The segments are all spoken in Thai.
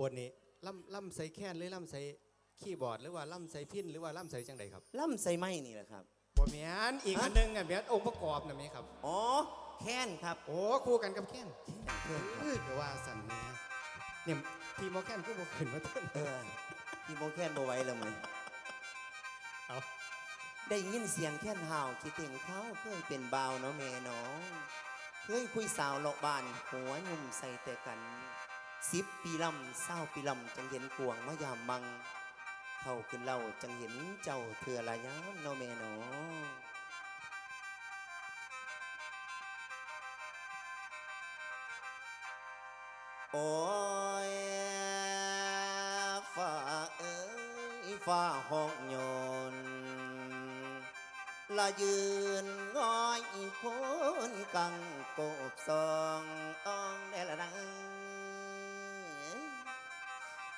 บนนี่ล่ำล่ำใส่แค้นหรือล่ำใส่คีย์บอร์ดหรือว่าล่ำใส่พินหรือว่าล่ำใส่จังใดครับล่ำใส่ไม้นี่แหละครับ บ่แม่นอีกอันหนึงอะแม่นองค์ประกอบน่ะแม่ครับ อ๋อ แค้นครับ โอ้คู่กันกับแค้นแค้นครับเอ้ยก็ว่าสั่นแหม่เนี่ยทีมอแค้นก็บ่ขึ้นมาต้นเออพี่โมแค้นบ่ไหว้แล้วมั้ยเอาได้ยินเสียงแค้นห่าวคิดถึงเขาเคยเป็นบ่าวเนาะแม่น้อง เคยคุยสาวเลาะบ้าน หัวยุ่มใส่แต่กัน สิบปีลำเศร้าปีลำจังเห็นกวงมายามมัง เข้าขึ้นเล่าจังเห็นเจ้าเถื่อละยามเนาะแม่น้อโอ้ยฟ้าเอ้ยฟ้าห้องยนละยืนง้อยพ้นกังกบซองอ่องได้ละนัง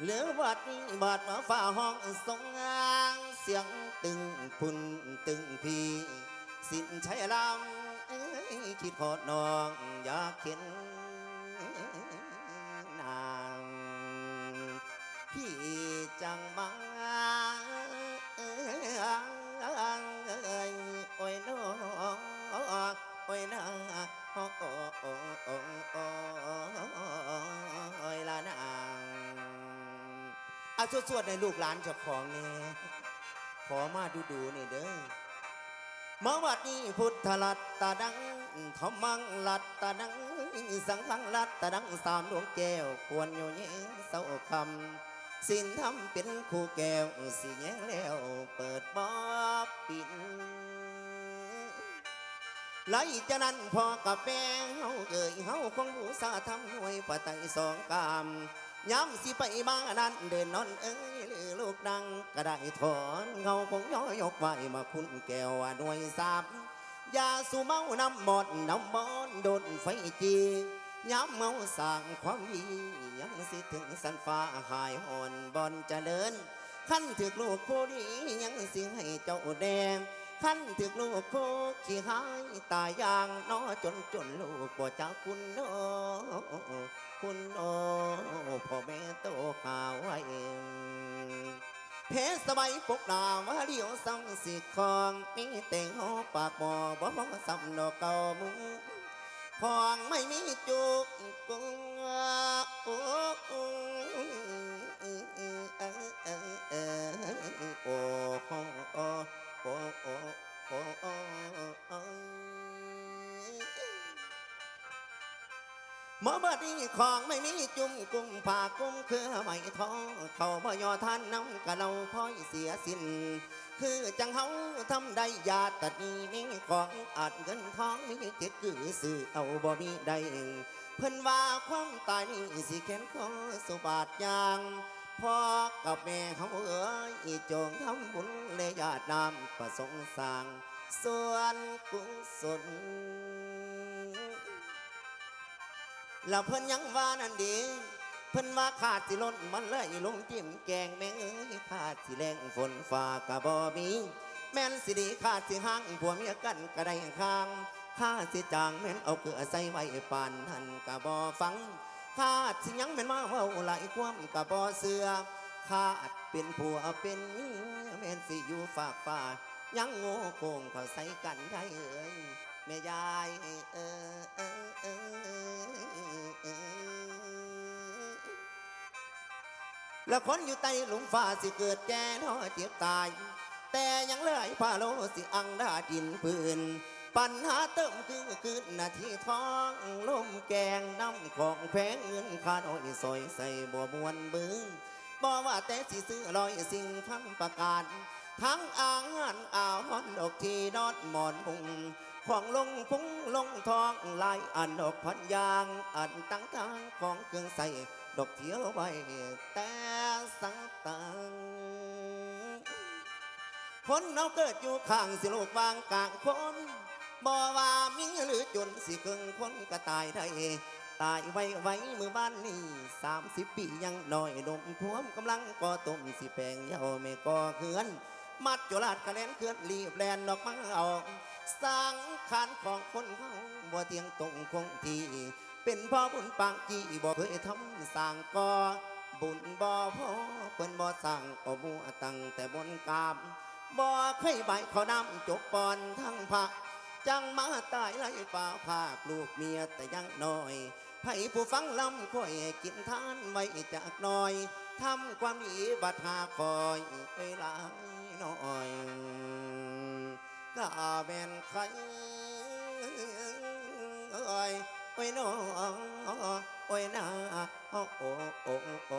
หลือบัดบาดมาฝ่าห้องสงงางเสียงตึงพุ่นตึงพีสิ้นใช้ลำคิดพอดน้องอยากเห็นนางพี่จังมา สวดๆในลูกหลานเจ้าของเนี่ยขอมาดูดูนี่เด้อมาวัดนี้พุทธลัตตาดังธรรมังลัตตาดังสังฆังลัตตาดังสามดวงแก้วควรอยู่เยเศร้าคำสินทำเป็นคู่แก้วสิแยงแล้วเปิดบอกปิดไหลจะนั้นพอกับแม่เฮาเอ่ยเฮาคงบูชาทำหน่วยปะไตยสองกาม ย้ำสิไปบ้างนั้น เดินนอนเอ้ลือลูกดังก็ได้ถอนเงาคงย้อยยกไว้มาคุณแก้วว่าหน่วยสามยาสูเมาน้ำหมดน้ำบอนโดนไฟจีย้ำเมาสั่งความดียังสิถึงสันฟ้าหายหอนบอนเจริญขั้นถึกลูกผู้ดียังสิให้เจ้าแดง ขั้นถึกลูกผู้ขี้หายตายยางน้อจนจนลูกบ่จากคุณน้อคุณโอพ่อแม่โตข่าวไว้เองเพสบายปกหนาว่าเดียวสังสิทของมีแต่งหอปากบ่บ่บ่สำนอกเก่ามึงของไม่มีจุกกุงโอ้โอ้โอ้ โอ้โอ้โอ้โอ้โอ้หมอบัดนี้ของไม่มีจุ่มกุ้งผากุ้งคือไม่ท้อเขาบ่ยอท่านน้ำกะเราพ้อยเสียสิ้นคือจังเฮาทำได้ยาตัดนี้มีของอาจเงินทองมีเจ็ดคือสื่อเอาบ่มีได้เพิ่นว่าความตายนี่สิแค้นขอสุบาทยาง พ่อกับแม่เขาเอ้ยจงทำบุญและญาตินามประสงค์สร้างส่วนกุศลแล้วเพิ่นยังว่านั่นดี เพิ่นว่าขาดสิล้นมันเลยลงจิ้มแกงแม่งเอ้ยขาดสิแรงฝนฟ้ากะบ่มีแม่นสิดีขาดสิห่างผัวเมียกันก็ไดข้างขาดสิจางแม่นเอาเกลือใส่ไว้ปานหันกะบ่ฟัง ขาดสิยังแม่นมาเว้าหลายความกะบ่เสือขาดเป็นผัวเป็นเมียแม่นสิอยู่ฝากฟ้ายังโง่โกงเขาใส่กันได้เอ้ยแม่ยายเออเออเออแล้วคนอยู่ใต้หลุมฟ้าสิเกิดแก่ท้อเจ็บตาย แต่ยังเลยพาโลสิอังดาดินปืน ปัญหาเติมคือคืนนาทีท้องลม แกงน้ำของแพงเงินขาดอ้อยซอยใส่บ่มวนบึงบ่ว่าแต่สิซื้อลอยสิ่งพันประกาศทั้งอ่างหันอ่าวฮอนดอกที่นอดหมอนมุงของลงพุงลงทองลายอันดอกพันยางอันตั้งทางของเครื่องใส่ดอกเทียวไว้แต่สังตังคนเราเกิดอยู่ข้างสิโลกวางกลางคนบ่ว่ามี หรือจนสิครึ่งคนก็ตายได้ตายไว้ไว้มือบ้านนี่สามสิบปียังน้อยนมพวมกำลังก่อต้มสิแปลงเยาไม่ก่อเขื่อน มัดจุลาดกระแลนเคลื่อนรีบแลนดอกมาออกสร้างขานของคนเขาบ่เทียงตรงคงที่เป็นพ่อบุญปางจีบ่เคยทำสร้างก่อบุญบ่พอเปิ้นบ่สั่งเอาบัวตั้งแต่บนกามบ่เคยใบเขานำจกปอนทั้งพระ จังมาตายไล่ป่าภาคลูกเมียแต่ยังน้อยให้ผู้ฟังลำค่อยให้กินทานไว้จากน้อยทำความดีบัดหาคอยเวลาน้อยก็แม่นใครเอ้ยโอ้ยน้องโอ้ยนาโอ้โอ้โอ้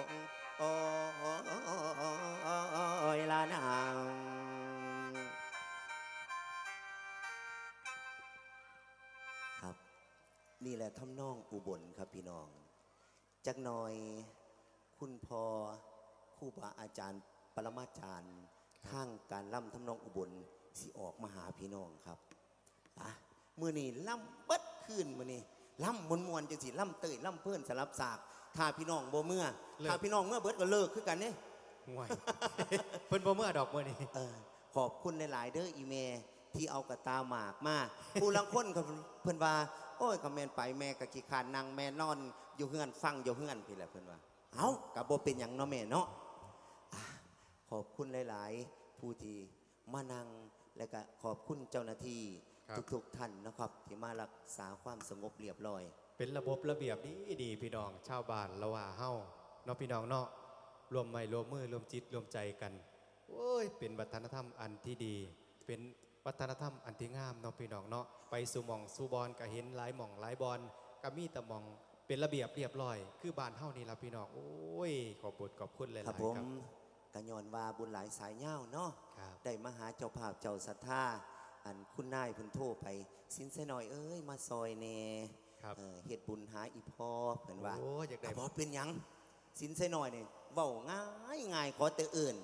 แหละทำนองอุบลครับพี่น้อง จักหน่อยคุณพอครู่บาอาจารย์ปรมาจารย์ทางการล่ำทำนองอุบลสิออกมาหาพี่น้องครับอะมือนี้ล่ำเบิดขึ้นมือนี้ล่ำมวนมวนๆจังสิล่ำเตยล่ำเพื่อนสลับสากถ้าพี่น้องบ่เมื่อเลิกถ้าพี่น้องเมื่อเบิดก็เลิกคือกันเนี่ยห่วยเพิ่นบ่เมื่อดอกมื้อนี้เออขอบคุณหลาย ๆ เด้ออีเมที่เอากระตาหมากมาผู้ลังคนก็เพิ่นว่าโอ้ยก็แม่นไปแม่ก็ขี้ขานนั่งแม่นอน อยู่เฮือนฟังอยู่เฮือนพี่แหละเพิ่นว่าเอ้ากับบ่เป็นหยังเนาะแม่เนาะอะขอบคุณหลาย ๆ ผู้ที่มานั่งและก็ขอบคุณเจ้าหน้าที่ครับ ทุก ๆ ท่านนะครับ ที่มารักษาความสงบเรียบร้อย เป็นระบบระเบียบดีดีพี่น้องชาวบ้านละว่าเฮาเนาะพี่น้องเนาะรวมไม้รวมมือรวมจิตรวมใจกันโอ้ยเป็นวัฒนธรรมอันที่ดี เป็น วัฒนธรรมอันที่งามเนาะพี่น้องเนาะไปสู่หมองสู่บอลก็เห็นหลายหม่องหลายบอลก็มีแต่หมองเป็นระเบียบเรียบร้อย คือบ้านเฮานี่ล่ะพี่น้องโอ้ยขอบคุณขอบคุณหลายๆคครัรับบผมกะยอนว่าบุญหลายสายเง่าเนาะ ครับ ได้มาหาเจ้าภาพเจ้าศรัทธาอันคุณนายเพิ่นโทรไป สินเสหน่อยเอ้ยมาซอยแหน่ครับเออเฮ็ดบุญหาอีพ่อเพิ่นว่าโอ้อยากได้แต่บ่เป็นหยัง สินเสหน่อยนี่เว้าง่ายง่ายขอแต่เอื่น